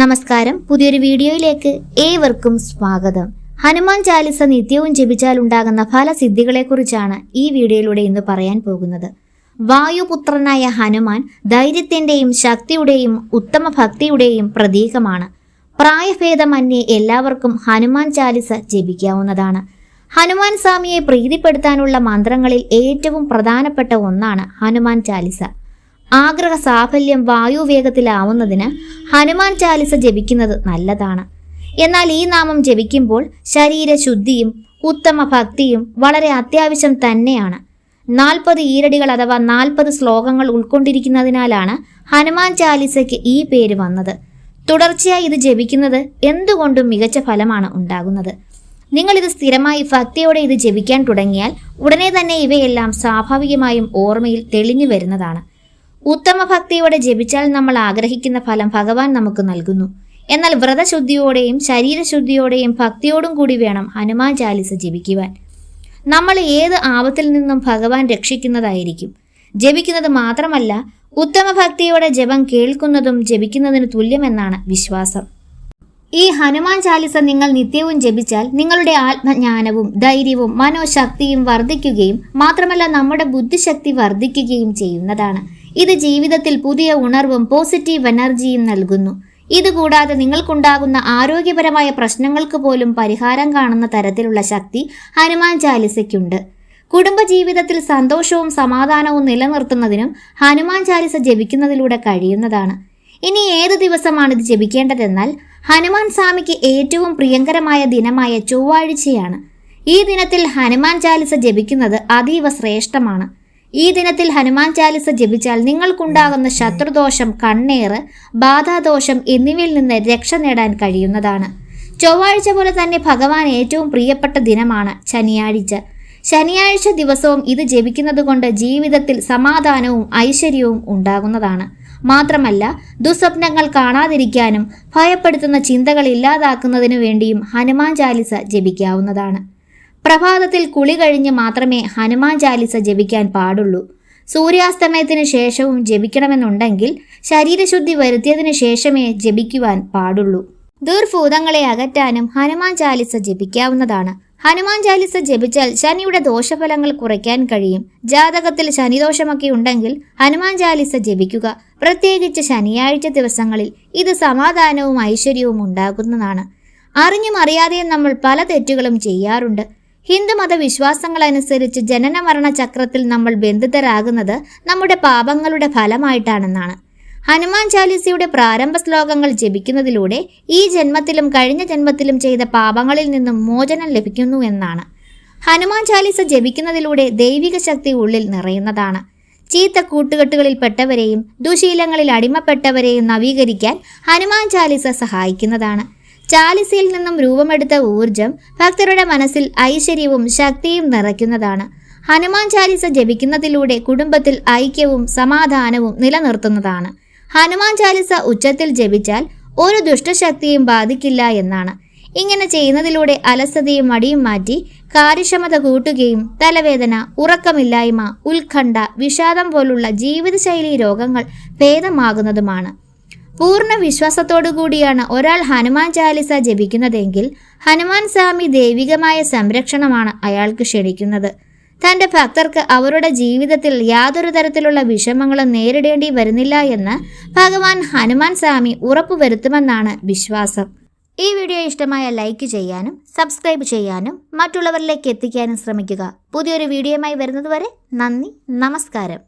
നമസ്കാരം. പുതിയൊരു വീഡിയോയിലേക്ക് ഏവർക്കും സ്വാഗതം. ഹനുമാൻ ചാലിസ നിത്യവും ജപിച്ചാൽ ഉണ്ടാകുന്ന ഫലസിദ്ധികളെക്കുറിച്ചാണ് ഈ വീഡിയോയിലൂടെ ഇന്ന് പറയാൻ പോകുന്നത്. വായുപുത്രനായ ഹനുമാൻ ധൈര്യത്തിന്റെയും ശക്തിയുടെയും ഉത്തമ ഭക്തിയുടെയും പ്രതീകമാണ്. പ്രായഭേദമന്യേ എല്ലാവർക്കും ഹനുമാൻ ചാലിസ ജപിക്കാവുന്നതാണ്. ഹനുമാൻ സ്വാമിയെ പ്രീതിപ്പെടുത്താനുള്ള മന്ത്രങ്ങളിൽ ഏറ്റവും പ്രധാനപ്പെട്ട ഒന്നാണ് ഹനുമാൻ ചാലിസ. ആഗ്രഹ സാഫല്യം വായുവേഗത്തിലാവുന്നതിന് ഹനുമാൻ ചാലിസ ജപിക്കുന്നത് നല്ലതാണ്. എന്നാൽ ഈ നാമം ജപിക്കുമ്പോൾ ശരീരശുദ്ധിയും ഉത്തമ ഭക്തിയും വളരെ അത്യാവശ്യം തന്നെയാണ്. നാൽപ്പത് ഈരടികൾ അഥവാ നാൽപ്പത് ശ്ലോകങ്ങൾ ഉൾക്കൊണ്ടിരിക്കുന്നതിനാലാണ് ഹനുമാൻ ചാലിസയ്ക്ക് ഈ പേര് വന്നത്. തുടർച്ചയായി ഇത് ജപിക്കുന്നത് എന്തുകൊണ്ടും മികച്ച ഫലമാണ് ഉണ്ടാകുന്നത്. നിങ്ങൾ ഇത് സ്ഥിരമായി ഭക്തിയോടെ ഇത് ജപിക്കാൻ തുടങ്ങിയാൽ ഉടനെ തന്നെ ഇവയെല്ലാം സ്വാഭാവികമായും ഓർമ്മയിൽ തെളിഞ്ഞു വരുന്നതാണ്. ഉത്തമ ഭക്തിയോടെ ജപിച്ചാൽ നമ്മൾ ആഗ്രഹിക്കുന്ന ഫലം ഭഗവാൻ നമുക്ക് നൽകുന്നു. എന്നാൽ വ്രതശുദ്ധിയോടെയും ശരീരശുദ്ധിയോടെയും ഭക്തിയോടും കൂടി വേണം ഹനുമാൻ ചാലിസ ജപിക്കുവാൻ. നമ്മൾ ഏത് ആപത്തിൽ നിന്നും ഭഗവാൻ രക്ഷിക്കുന്നതായിരിക്കും. ജപിക്കുന്നത് മാത്രമല്ല ഉത്തമ ഭക്തിയോടെ ജപം കേൾക്കുന്നതും ജപിക്കുന്നതിന് തുല്യമെന്നാണ് വിശ്വാസം. ഈ ഹനുമാൻ ചാലിസ നിങ്ങൾ നിത്യവും ജപിച്ചാൽ നിങ്ങളുടെ ആത്മജ്ഞാനവും ധൈര്യവും മനോശക്തിയും വർദ്ധിക്കുകയും മാത്രമല്ല നമ്മുടെ ബുദ്ധിശക്തി വർദ്ധിക്കുകയും ചെയ്യുന്നതാണ്. ഇത് ജീവിതത്തിൽ പുതിയ ഉണർവും പോസിറ്റീവ് എനർജിയും നൽകുന്നു. ഇതുകൂടാതെ നിങ്ങൾക്കുണ്ടാകുന്ന ആരോഗ്യപരമായ പ്രശ്നങ്ങൾക്ക് പോലും പരിഹാരം കാണുന്ന തരത്തിലുള്ള ശക്തി ഹനുമാൻ ചാലിസയ്ക്കുണ്ട്. കുടുംബജീവിതത്തിൽ സന്തോഷവും സമാധാനവും നിലനിർത്തുന്നതിനും ഹനുമാൻ ചാലിസ ജപിക്കുന്നതിലൂടെ കഴിയുന്നതാണ്. ഇനി ഏത് ദിവസമാണ് ഇത് ജപിക്കേണ്ടതെന്നാൽ ഹനുമാൻ സ്വാമിക്ക് ഏറ്റവും പ്രിയങ്കരമായ ദിനമായ ചൊവ്വാഴ്ചയാണ്. ഈ ദിനത്തിൽ ഹനുമാൻ ചാലിസ ജപിക്കുന്നത് അതീവ ശ്രേഷ്ഠമാണ്. ഈ ദിനത്തിൽ ഹനുമാൻ ചാലിസ ജപിച്ചാൽ നിങ്ങൾക്കുണ്ടാകുന്ന ശത്രുദോഷം കണ്ണേറ് ബാധാദോഷം എന്നിവയിൽ നിന്ന് രക്ഷ നേടാൻ കഴിയുന്നതാണ്. ചൊവ്വാഴ്ച പോലെ തന്നെ ഭഗവാൻ ഏറ്റവും പ്രിയപ്പെട്ട ദിനമാണ് ശനിയാഴ്ച. ശനിയാഴ്ച ദിവസവും ഇത് ജപിക്കുന്നത് കൊണ്ട് ജീവിതത്തിൽ സമാധാനവും ഐശ്വര്യവും ഉണ്ടാകുന്നതാണ്. മാത്രമല്ല ദുസ്വപ്നങ്ങൾ കാണാതിരിക്കാനും ഭയപ്പെടുത്തുന്ന ചിന്തകൾ ഇല്ലാതാക്കുന്നതിനു വേണ്ടിയും ഹനുമാൻ ചാലിസ ജപിക്കാവുന്നതാണ്. പ്രഭാതത്തിൽ കുളി കഴിഞ്ഞ് മാത്രമേ ഹനുമാൻ ചാലിസ ജപിക്കാൻ പാടുള്ളൂ. സൂര്യാസ്തമയത്തിന് ശേഷവും ജപിക്കണമെന്നുണ്ടെങ്കിൽ ശരീരശുദ്ധി വരുത്തിയതിനു ശേഷമേ ജപിക്കുവാൻ പാടുള്ളൂ. ദുർഭൂതങ്ങളെ അകറ്റാനും ഹനുമാൻ ചാലിസ ജപിക്കാവുന്നതാണ്. ഹനുമാൻ ചാലിസ ജപിച്ചാൽ ശനിയുടെ ദോഷഫലങ്ങൾ കുറയ്ക്കാൻ കഴിയും. ജാതകത്തിൽ ശനിദോഷമൊക്കെ ഉണ്ടെങ്കിൽ ഹനുമാൻ ചാലിസ ജപിക്കുക. പ്രത്യേകിച്ച് ശനിയാഴ്ച ദിവസങ്ങളിൽ ഇത് സമാധാനവും ഐശ്വര്യവും ഉണ്ടാകുന്നതാണ്. അറിഞ്ഞും അറിയാതെയും നമ്മൾ പല തെറ്റുകളും ചെയ്യാറുണ്ട്. ഹിന്ദുമത വിശ്വാസങ്ങളനുസരിച്ച് ജനന മരണ ചക്രത്തിൽ നമ്മൾ ബന്ധിതരാകുന്നത് നമ്മുടെ പാപങ്ങളുടെ ഫലമായിട്ടാണെന്നാണ്. ഹനുമാൻ ചാലിസയുടെ പ്രാരംഭ ശ്ലോകങ്ങൾ ജപിക്കുന്നതിലൂടെ ഈ ജന്മത്തിലും കഴിഞ്ഞ ജന്മത്തിലും ചെയ്ത പാപങ്ങളിൽ നിന്നും മോചനം ലഭിക്കുന്നു എന്നാണ്. ഹനുമാൻ ചാലിസ ജപിക്കുന്നതിലൂടെ ദൈവിക ശക്തി ഉള്ളിൽ നിറയുന്നതാണ്. ചീത്ത കൂട്ടുകെട്ടുകളിൽ പെട്ടവരെയും ദുശീലങ്ങളിൽ അടിമപ്പെട്ടവരെയും നവീകരിക്കാൻ ഹനുമാൻ ചാലിസ സഹായിക്കുന്നതാണ്. ചാലിസയിൽ നിന്നും രൂപമെടുത്ത ഊർജം ഭക്തരുടെ മനസ്സിൽ ഐശ്വര്യവും ശക്തിയും നിറയ്ക്കുന്നതാണ്. ഹനുമാൻ ചാലിസ ജപിക്കുന്നതിലൂടെ കുടുംബത്തിൽ ഐക്യവും സമാധാനവും നിലനിർത്തുന്നതാണ്. ഹനുമാൻ ചാലിസ ഉച്ചത്തിൽ ജപിച്ചാൽ ഒരു ദുഷ്ടശക്തിയും ബാധിക്കില്ല എന്നാണ്. ഇങ്ങനെ ചെയ്യുന്നതിലൂടെ അലസതയും മടിയും മാറ്റി കാര്യക്ഷമത കൂട്ടുകയും തലവേദന ഉറക്കമില്ലായ്മ ഉത്കണ്ഠ വിഷാദം പോലുള്ള ജീവിതശൈലി രോഗങ്ങൾ ഭേദമാകുന്നതുമാണ്. പൂർണ വിശ്വാസത്തോടു കൂടിയാണ് ഒരാൾ ഹനുമാൻ ചാലിസ ജപിക്കുന്നതെങ്കിൽ ഹനുമാൻ സ്വാമി ദൈവികമായ സംരക്ഷണമാണ് അയാൾക്ക് ക്ഷണിക്കുന്നത്. തന്റെ ഭക്തർക്ക് അവരുടെ ജീവിതത്തിൽ യാതൊരു തരത്തിലുള്ള വിഷമങ്ങളും നേരിടേണ്ടി വരുന്നില്ല എന്ന് ഭഗവാൻ ഹനുമാൻ സ്വാമി ഉറപ്പുവരുത്തുമെന്നാണ് വിശ്വാസം. ഈ വീഡിയോ ഇഷ്ടമായ ലൈക്ക് ചെയ്യാനും സബ്സ്ക്രൈബ് ചെയ്യാനും മറ്റുള്ളവരിലേക്ക് എത്തിക്കാനും ശ്രമിക്കുക. പുതിയൊരു വീഡിയോയുമായി വരുന്നതുവരെ നന്ദി നമസ്കാരം.